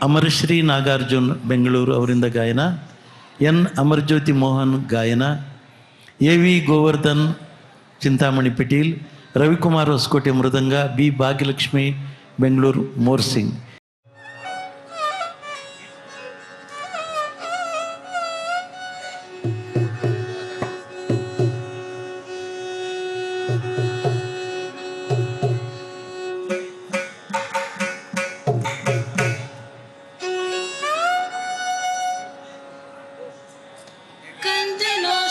ಅಮರಶ್ರೀ ನಾಗಾರ್ಜುನ್ ಬೆಂಗಳೂರು ಅವರಿಂದ ಗಾಯನ ಎನ್ ಅಮರ್ಜ್ಯೋತಿ ಮೋಹನ್ ಗಾಯನ ಎ ವಿ ಗೋವರ್ಧನ್ ಚಿಂತಾಮಣಿ ಪಿಟೀಲ್ ರವಿಕುಮಾರ್ ಹೊಸಕೋಟೆ ಮೃದಂಗ ಬಿ ಭಾಗ್ಯಲಕ್ಷ್ಮಿ ಬೆಂಗಳೂರು ಮೋರ್ಸಿಂಗ್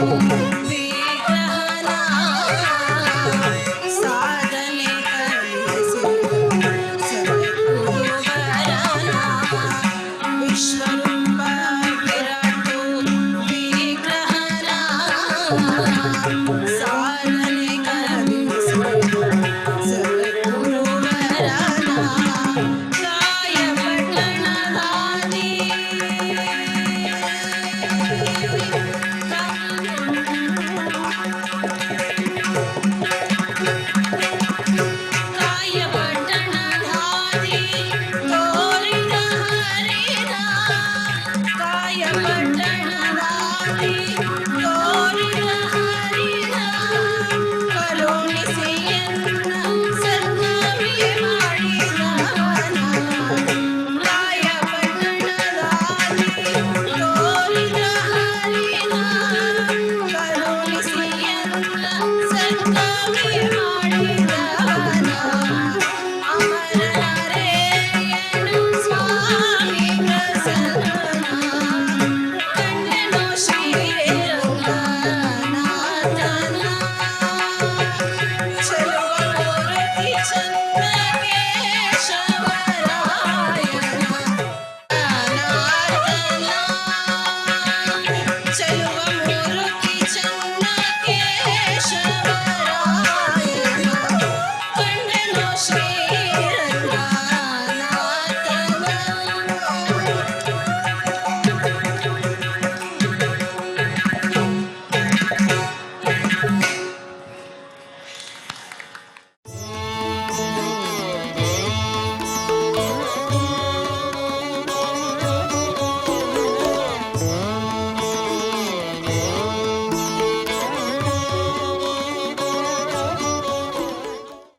Thank.